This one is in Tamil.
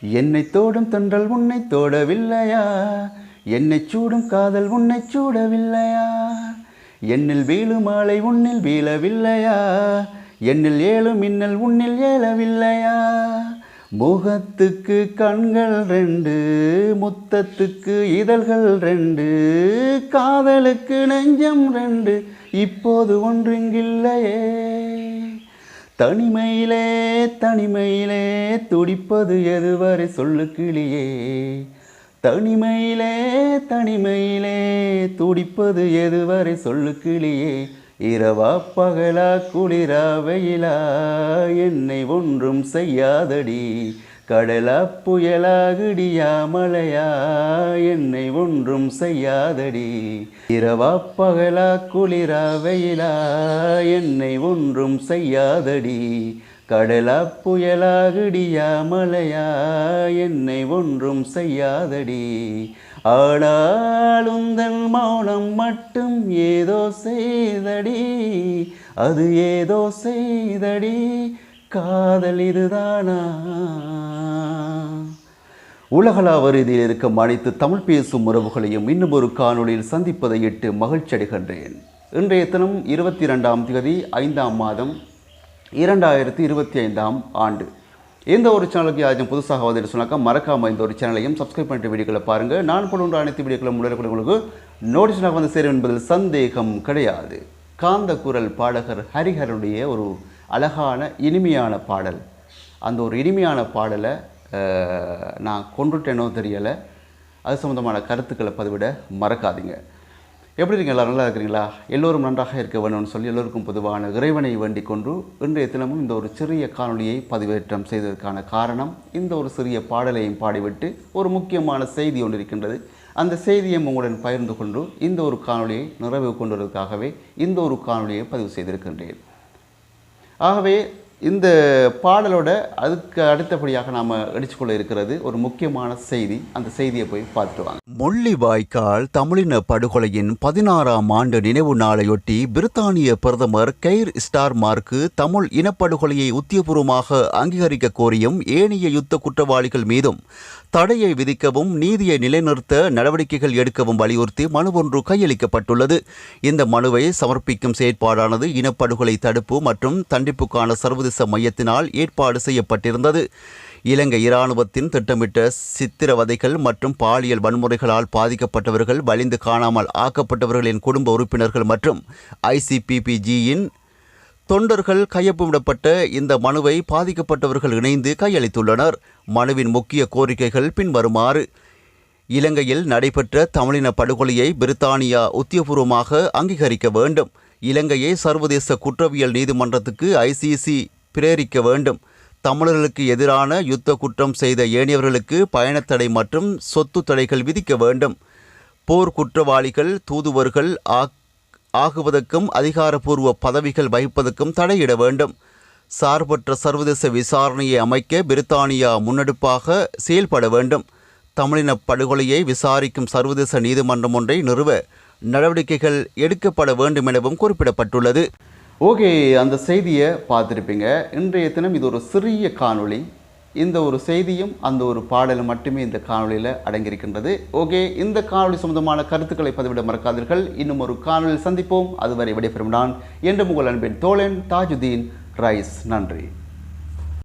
என்னை தோடும் தென்றல் உன்னை தோடவில்லையா? என்னை சூடும் காதல் உன்னை சூடவில்லையா? என்னில் வீழும் மாலை உன்னில் வீழவில்லையா? என்னில் ஏழும் மின்னல் உன்னில் ஏழவில்லையா? முகத்துக்கு கண்கள் ரெண்டு முத்தத்துக்கு இதழ்கள் ரெண்டு காதலுக்கு நெஞ்சம் ரெண்டு இப்போது ஒன்றுங்கில்லையே தனிமையிலே தனிமையிலே துடிப்பது எதுவரை சொல்லு கிளியே. தனிமையிலே தனிமையிலே துடிப்பது எதுவரை சொல்லு கிளியே. இரவா பகலா குளிரா வெயிலா என்னை ஒன்றும் செய்யாதடி. கடலா புயலா இடியா மழையா? என்னை ஒன்றும் செய்யாதடி. இரவா பகலா குளிரா வெயிலா? என்னை ஒன்றும் செய்யாதடி. கடலா புயலா இடியா மழையா? என்னை ஒன்றும் செய்யாதடி. ஆனாலும் தன் மௌனம் மட்டும் ஏதோ செய்தடி. அது ஏதோ செய்தடி. காதல் இதுதானா? உலகளாவ ரீதியில் இருக்கும் அனைத்து தமிழ் பேசும் உறவுகளையும் இன்னும் ஒரு காணொளியில் சந்திப்பதை இட்டு மகிழ்ச்சி அடைகின்றேன். இன்றைய தினம் இருபத்தி இரண்டாம் தேதி ஐந்தாம் மாதம் இரண்டாயிரத்தி இருபத்தி ஐந்தாம் ஆண்டு. எந்த ஒரு சேனலுக்கு யாரும் புதுசாக வந்து சொன்னாக்கா மறக்காம இந்த ஒரு சேனலையும் சப்ஸ்கிரைப் பண்ணிட்டு வீடியோக்களை பாருங்கள் நான் போன்ற அனைத்து வீடியோக்களும் முன்னேறக்கூடிய உங்களுக்கு நோட்டிஷனாக வந்து சேரும் என்பதில் சந்தேகம் கிடையாது. காந்த குரல் பாடகர் ஹரிஹரனுடைய ஒரு அழகான இனிமையான பாடல். அந்த ஒரு இனிமையான பாடலை நான் கொண்டுட்டேனோ தெரியலை. அது சம்மந்தமான கருத்துக்களை பதிவிட மறக்காதீங்க. எப்படி இருக்கீங்க? எல்லாரும் நல்லா இருக்கிறீங்களா? எல்லோரும் நன்றாக இருக்க வேணும்னு சொல்லி எல்லோருக்கும் பொதுவான இறைவனை வேண்டிக் கொண்டு இன்றைய தினமும் இந்த ஒரு சிறிய காணொலியை பதிவேற்றம் செய்ததற்கான காரணம் இந்த ஒரு சிறிய பாடலையும் பாடிவிட்டு ஒரு முக்கியமான செய்தி ஒன்று இருக்கின்றது. அந்த செய்தியை உங்களுடன் பகிர்ந்து கொண்டு இந்த ஒரு காணொலியை நிறைவு கொண்டு வருவதற்காகவே இந்த ஒரு காணொலியை பதிவு செய்திருக்கின்றேன். ஆகவே இந்த பாடலோட அதுக்கு அடுத்தபடியாக நாம் அடிச்சுக்கொள்ள இருக்கிறது ஒரு முக்கியமான செய்தி. அந்த செய்தியை போய் பார்த்துட்டு வாங்க. முள்ளிவாய்க்கால் தமிழின படுகொலையின் பதினாறாம் ஆண்டு நினைவு நாளையொட்டி பிரித்தானிய பிரதமர் கெய்ர் ஸ்டார்மார்க்கு தமிழ் இனப்படுகொலையை உத்தியபூர்வமாக அங்கீகரிக்க கோரியும் ஏனைய யுத்த குற்றவாளிகள் மீதும் தடையை விதிக்கவும் நீதியை நிலைநிறுத்த நடவடிக்கைகள் எடுக்கவும் வலியுறுத்தி மனு ஒன்று கையளிக்கப்பட்டுள்ளது. இந்த மனுவை சமர்ப்பிக்கும் செயற்பாடானது இனப்படுகொலை தடுப்பு மற்றும் தண்டிப்புக்கான சர்வதேச மையத்தினால் ஏற்பாடு செய்யப்பட்டிருந்தது. இலங்கை இராணுவத்தின் திட்டமிட்ட சித்திரவதைகள் மற்றும் பாலியல் வன்முறைகளால் பாதிக்கப்பட்டவர்கள் வலிந்து காணாமல் ஆக்கப்பட்டவர்களின் குடும்ப உறுப்பினர்கள் மற்றும் ஐசிபிபிஜியின் தொண்டர்கள் கையொப்பமிடப்பட்ட இந்த மனுவை பாதிக்கப்பட்டவர்கள் இணைந்து கையளித்துள்ளனர். மனுவின் முக்கிய கோரிக்கைகள் பின்வருமாறு. இலங்கையில் நடைபெற்ற தமிழின படுகொலையை பிரித்தானியா உத்தியபூர்வமாக அங்கீகரிக்க வேண்டும். இலங்கையை சர்வதேச குற்றவியல் நீதிமன்றத்துக்கு ஐசிசி பிரேரிக்க வேண்டும். தமிழர்களுக்கு எதிரான யுத்த குற்றம் செய்த ஏனையவர்களுக்கு பயணத்தடை மற்றும் சொத்து தடைகள் விதிக்க வேண்டும். போர் குற்றவாளிகள் தூதுவர்கள் ஆக் ஆகுவதற்கும் அதிகாரப்பூர்வ பதவிகள் வகிப்பதற்கும் தடையிட வேண்டும். சார்பற்ற சர்வதேச விசாரணையை அமைக்க பிரித்தானியா முன்னெடுப்பாக செயல்பட வேண்டும். தமிழின படுகொலையை விசாரிக்கும் சர்வதேச நீதிமன்றம் ஒன்றை நிறுவ நடவடிக்கைகள் எடுக்கப்பட வேண்டும் எனவும் குறிப்பிடப்பட்டுள்ளது. ஓகே அந்த செய்தியை பார்த்துருப்பீங்க. இன்றைய தினம் இது ஒரு சிறிய காணொளி. இந்த ஒரு செய்தியும் அந்த ஒரு பாடலும் மட்டுமே இந்த காணொளியில் அடங்கியிருக்கின்றது. ஓகே இந்த காணொலி சம்பந்தமான கருத்துக்களை பதிவிட மறக்காதீர்கள். இன்னும் ஒரு காணொலியில் சந்திப்போம். அதுவரை விடைபெறும் நான் என்று உங்கள் அன்பின் தோழன் தாஜுதீன் ரைஸ். நன்றி.